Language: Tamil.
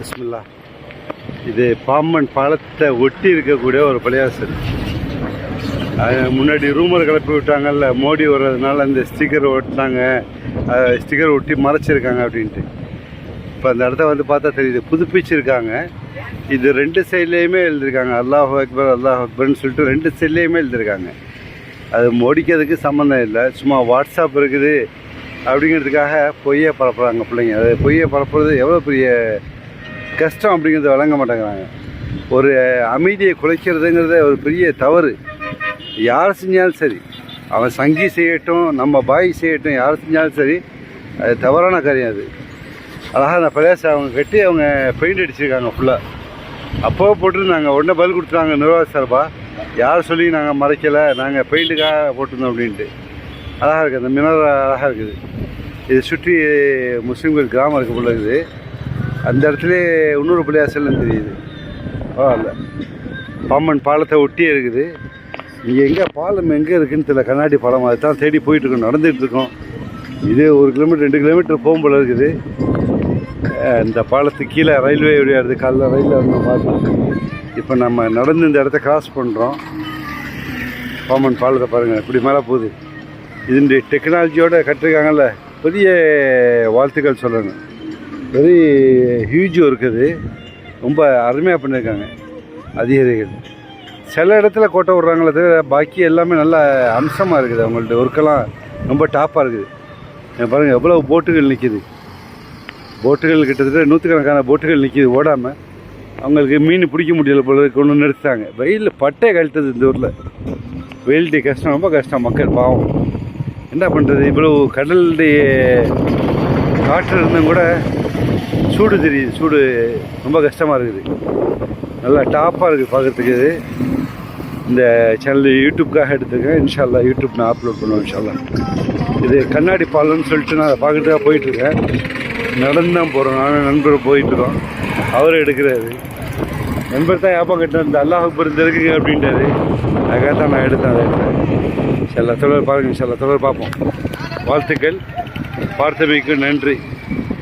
பிஸ்மில்லா இது பாம்பன் பாலத்தை ஒட்டி இருக்கக்கூடிய ஒரு பள்ளியாசல் அது முன்னாடி ரூமர் கிளப்பி விட்டாங்கல்ல மோடி வர்றதுனால அந்த ஸ்டிக்கர் ஒட்டினாங்க. ஸ்டிக்கர் ஒட்டி மறைச்சிருக்காங்க அப்படின்ட்டு. இப்போ அந்த இடத்த வந்து பார்த்தா தெரியுது புதுப்பிச்சிருக்காங்க. இது ரெண்டு சைட்லேயுமே எழுதியிருக்காங்க அல்லாஹ் அக்பர் அல்லாஹ் அக்பர்னு சொல்லிட்டு ரெண்டு சைட்லேயுமே எழுதியிருக்காங்க அது மோடிக்கிறதுக்கு சம்மந்தம் இல்லை. சும்மா வாட்ஸ்அப் இருக்குது. அப்படிங்கிறதுக்காக பொய்யை பரப்புகிறாங்க பிள்ளைங்க. அது பொய்யை பரப்புறது எவ்வளோ பெரிய கஷ்டம் அப்படிங்கிறத வழங்க மாட்டேங்கிறாங்க. ஒரு அமைதியை குலைக்கிறதுங்கிறத ஒரு பெரிய தவறு. யார் செஞ்சாலும் சரி அவன் சங்கி செய்யட்டும் நம்ம பாய் செய்யட்டும் யார் செஞ்சாலும் சரி அது தவறான காரியம் அது. அழகாக அந்த பிரதேச அவங்க கட்டி அவங்க பெயிண்ட் அடிச்சிருக்காங்க ஃபுல்லாக அப்போவே போட்டிருந்தாங்க உடனே பதில் கொடுத்துட்டாங்க நிர்வாக சார்பா யார் சொல்லி நாங்கள் மறைக்கலை நாங்கள் பெயிண்ட்டுக்காக போட்டிருந்தோம் அப்படின்ட்டு. அழகாக இருக்குது அந்த மினரல் அழகாக இருக்குது. இது சுற்றி முஸ்லீம்கள் கிராமம் இருக்க இருக்குது. அந்த இடத்துல இன்னொரு பிள்ளையாசல்னு தெரியுது. பரவாயில்ல பாம்பன் பாலத்தை ஒட்டியே இருக்குது. இங்கே எங்கே பாலம் எங்கே இருக்குன்னு தெரியல. கண்ணாடி பாலம் அதுதான் தேடி போயிட்டுருக்கோம் இருக்கோம் இருக்கோம் இது ஒரு கிலோமீட்டர் ரெண்டு கிலோமீட்டர் போகும்போல இருக்குது. இந்த பாலத்துக்கு கீழே ரயில்வே விளையாடுது காலைல ரயிலில் வந்து பார்த்தோம் இப்போ நம்ம நடந்து இந்த இடத்த கிராஸ் பண்ணுறோம் பாம்பன் பாலத்தை பாருங்கள் இப்படி மேலே போகுது. இதனுடைய டெக்னாலஜியோடு கட்டிருக்காங்கல்ல பெரிய வாழ்த்துக்கள் சொல்லணும். வெரி ஹியூஜ் ஒர்க் அது ரொம்ப அருமையாக பண்ணியிருக்காங்க அதிகாரிகள். சில இடத்துல கோட்டை விட்றாங்களே தவிர பாக்கி எல்லாமே நல்ல அம்சமாக இருக்குது. அவங்கள்ட்ட ஒர்க்கெல்லாம் ரொம்ப டாப்பாக இருக்குது. பாருங்கள் எவ்வளோ போட்டுகள் நிற்கிது போட்டுகள் கிட்டத்தட்ட நூற்றுக்கணக்கான போட்டுகள் நிற்கிது ஓடாமல் அவங்களுக்கு மீன் பிடிக்க முடியல போல கொண்டு நிறுத்தாங்க வெயிலில் பட்டே கழுத்தது இந்த ஊரில். வெயில் டே கஷ்டம் ரொம்ப கஷ்டம் மக்கள் பாவம். என்ன பண்ணுறது இவ்வளோ கடலுடைய காற்று இருந்தும் கூட சூடு தெரியுது சூடு ரொம்ப கஷ்டமாக இருக்குது. நல்லா டாப்பாக இருக்குது பார்க்குறதுக்கு. இது இந்த சேனல் யூடியூப்காக எடுத்துருக்கேன். இன்ஷால்லா யூடியூப் நான் அப்லோட் பண்ணுவேன் இன்ஷால்லா இது கண்ணாடி பாலம்னு சொல்லிட்டு நான் அதை பார்க்குறதுக்காக போயிட்டுருக்கேன். நடந்து தான் போகிறோம் நானும் நண்பர் போயிட்டுருக்கோம். அவர் எடுக்கிறாரு. நண்பர் தான் ஞாபகம் கட்டின இந்த அல்லாஹ் அக்பர் இந்த இருக்குங்க அப்படின்றாரு அதுக்காக தான் நான் எடுத்தேன் அதை எடுத்தேன். சில தொடர் பாருங்கள் சில தொடர் பார்ப்போம். வாழ்த்துக்கள். பார்த்தமைக்கு நன்றி.